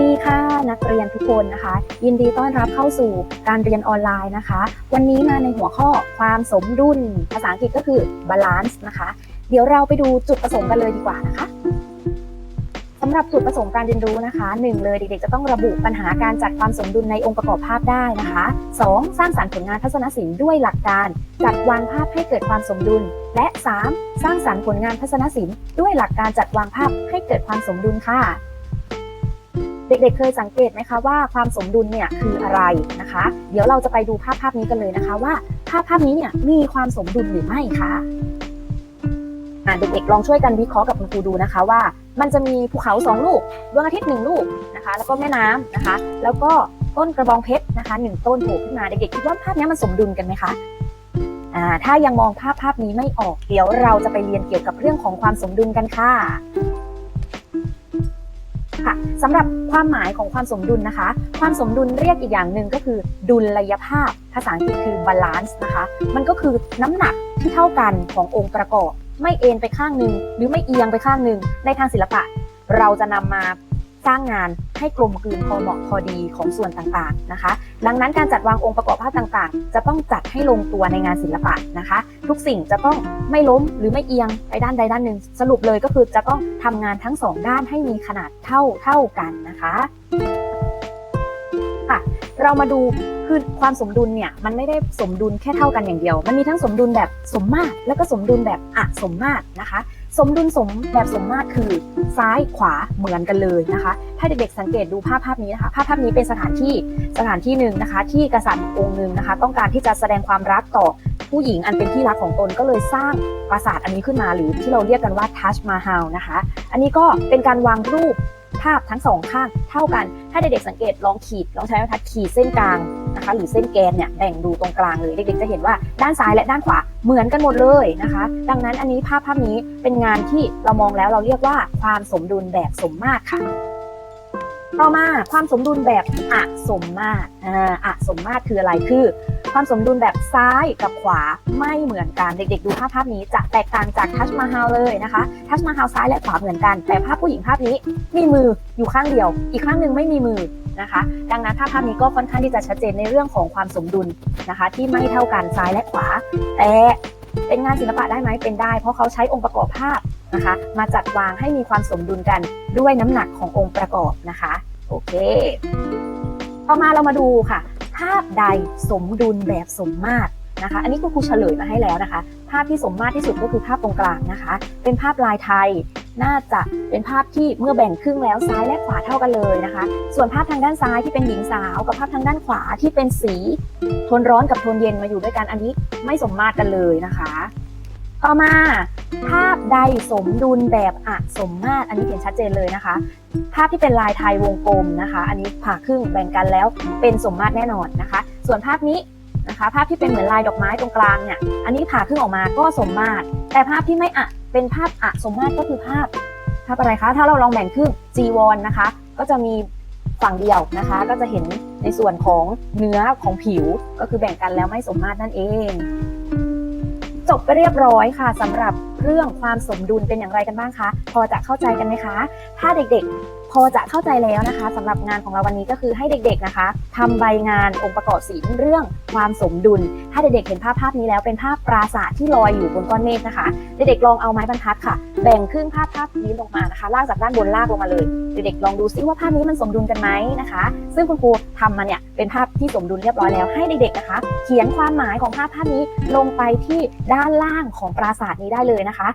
ดีค่ะนักเรียนทุกคนนะคะ ยินดีต้อนรับเข้าสู่การเรียนออนไลน์นะคะ วันนี้มาในหัวข้อความสมดุล ภาษาอังกฤษก็คือ balance นะคะ เดี๋ยวเราไปดูจุดประสงค์กันเลยดีกว่านะคะสำหรับจุดประสงค์การเรียนรู้นะคะหนึ่งเลยเด็กๆจะต้องระบุปัญหาการจัดความสมดุลในองค์ประกอบภาพได้นะคะสองสร้างสรรค์ผลงานทัศนศิลป์ด้วยหลักการ จัดวางภาพให้เกิดความสมดุล และ 3. สร้างสรรค์ผลงานทัศนศิลป์ด้วยหลักการจัดวางภาพให้เกิดความสมดุลค่ะ เด็กๆเคยสังเกตไหมคะว่าความสมดุลเนี่ยคืออะไรนะคะ เดี๋ยวเราจะไปดูภาพภาพนี้กันเลยนะคะว่าภาพภาพนี้เนี่ยมีความสมดุลหรือไม่ค่ะเด็กๆลองช่วยกันวิเคราะห์กับคุณครูดูนะคะว่า มันจะมีภูเขาสองลูกดวงอาทิตย์หนึ่งลูกนะคะ แล้วก็แม่น้ำนะคะ แล้วก็ต้นกระบองเพชรนะคะหนึ่งต้นโผล่ขึ้นมาเด็กๆคิดว่าภาพนี้มันสมดุลกันไหมคะอ่าถ้ายังมองภาพภาพนี้ไม่ออกเดี๋ยวเราจะไปเรียนเกี่ยวกับเรื่องของความสมดุลกันค่ะ ค่ะสำหรับความหมายของความสมดุลนะคะ ความสมดุลเรียกอีกอย่างหนึ่งก็คือ ดุลยภาพ ภาษาอังกฤษคือบาลานซ์นะคะ มันก็คือน้ำหนักที่เท่ากันขององค์ประกอบ ไม่เอ็นไปข้างหนึ่งหรือไม่เอียงไปข้างหนึ่งในทางศิลปะ เราจะนำมา สร้างงานให้กลมกลืนพอเหมาะพอดีของส่วนต่างๆนะคะ ดังนั้นการจัดวางองค์ประกอบภาพต่างๆ จะต้องจัดให้ลงตัวในงานศิลปะนะคะ ทุกสิ่งจะต้องไม่ล้มหรือไม่เอียงไปด้านใดด้านหนึ่ง สรุปเลยก็คือจะต้องทำงานทั้งสองด้านให้มีขนาดเท่าเท่ากันนะคะค่ะเรามาดูคือความสมดุลเนี่ยมันไม่ได้สมดุลแค่เท่ากันอย่างเดียว มันมีทั้งสมดุลแบบสมมาตรแล้วก็สมดุลแบบอะสมมาตรนะคะ สมดุลสมแบบสมมาตรคือซ้ายขวาเหมือนกันเลยนะคะ ถ้าเด็กๆสังเกตดูภาพภาพนี้นะคะภาพภาพนี้เป็นสถานที่สถานที่หนึ่งนะคะ ที่กษัตริย์องค์หนึ่งนะคะ ต้องการที่จะแสดงความรักต่อผู้หญิงอันเป็นที่รักของตนก็เลยสร้างปราสาทอันนี้ขึ้นมา หรือที่เราเรียกกันว่าทัชมาฮาลนะคะ อันนี้ก็เป็นการวางรูปภาพทั้งสองข้างเท่ากัน ถ้าเด็กๆสังเกตลองขีดลองใช้บรรทัดขีดเส้นกลาง นะคะหรือเส้นแกนเนี่ยแบ่งดูตรงกลางเลยเด็กๆจะเห็นว่าด้านซ้ายและด้านขวาเหมือนกันหมดเลยนะคะ ดังนั้นอันนี้ภาพภาพนี้เป็นงานที่เรามองแล้วเราเรียกว่าความสมดุลแบบสมมาตรค่ะต่อมาความสมดุลแบบอะสมมาตรอ่าอะสมมาตรคืออะไรคือ ความสมดุลแบบซ้ายกับขวาไม่เหมือนกันเด็กๆ ดูภาพภาพนี้จะแตกต่างจากทัชมาฮาลเลยนะคะทัชมาฮาลซ้ายและขวาเหมือนกัน แต่ภาพผู้หญิงภาพนี้มีมืออยู่ข้างเดียว อีกข้างหนึ่งไม่มีมือ นะคะ ดังนั้นภาพภาพนี้ก็ค่อนข้างที่จะชัดเจนในเรื่องของความสมดุลนะคะ ที่ไม่เท่ากันซ้ายและขวา แต่เป็นงานศิลปะได้ไหมเป็นได้ เพราะเขาใช้องค์ประกอบภาพนะคะ มาจัดวางให้มีความสมดุลกันด้วยน้ำหนักขององค์ประกอบนะคะ โอเค ต่อมาเรามาดูค่ะ ภาพใดสมดุลแบบสมมาตรนะคะ อันนี้คุณครูเฉลยมาให้แล้วนะคะ ภาพที่สมมาตรที่สุดก็คือภาพตรงกลางนะคะ เป็นภาพลายไทย น่าจะเป็นภาพที่เมื่อแบ่งครึ่งแล้วซ้ายและขวาเท่ากันเลยนะคะ ส่วนภาพทางด้านซ้ายที่เป็นหญิงสาว กับภาพทางด้านขวาที่เป็นสีโทนร้อนกับโทนเย็นมาอยู่ด้วยกันอันนี้ไม่สมมาตรกันเลยนะคะ ต่อมาภาพใดสมดุลแบบอะสมมาตรอันนี้เห็นชัดเจนเลยนะคะ ภาพที่เป็นลายไทยวงกลมนะคะ อันนี้ผ่าครึ่งแบ่งกันแล้วเป็นสมมาตรแน่นอนนะคะ ส่วนภาพนี้นะคะ ภาพที่เป็นเหมือนลายดอกไม้ตรงกลางเนี่ยอันนี้ผ่าครึ่งออกมาก็สมมาตร แต่ภาพที่ไม่อะ เป็นภาพอะสมมาตรก็คือภาพภาพอะไรคะ ถ้าเราลองแบ่งครึ่งจีวรนะคะ ก็จะมีฝั่งเดียวนะคะ ก็จะเห็นในส่วนของเนื้อของผิวก็คือแบ่งกันแล้วไม่สมมาตรนั่นเอง จบไปเรียบร้อยค่ะสำหรับเรื่องความสมดุลเป็นอย่างไรกันบ้างคะ พอจะเข้าใจกันไหมคะ ถ้าเด็กๆ พอจะเข้าใจแล้วนะคะสำหรับงานของเราวันนี้ก็คือให้เด็กๆนะคะทำใบงานองค์ประกอบศิลป์เรื่องความสมดุล ถ้าเด็กๆเห็นภาพภาพนี้แล้วเป็นภาพปราสาทที่ลอยอยู่บนก้อนเมฆนะคะ เด็กๆลองเอาไม้บรรทัดค่ะ แบ่งครึ่งภาพภาพนี้ลงมานะคะ ลากจากด้านบนลากลงมาเลย เด็กๆลองดูซิว่าภาพนี้มันสมดุลกันไหมนะคะ ซึ่งคุณครูทำมาเนี่ยเป็นภาพที่สมดุลเรียบร้อยแล้ว ให้เด็กๆนะคะ เขียนความหมายของภาพภาพนี้ลงไปที่ด้านล่างของปราสาทนี้ได้เลยนะคะ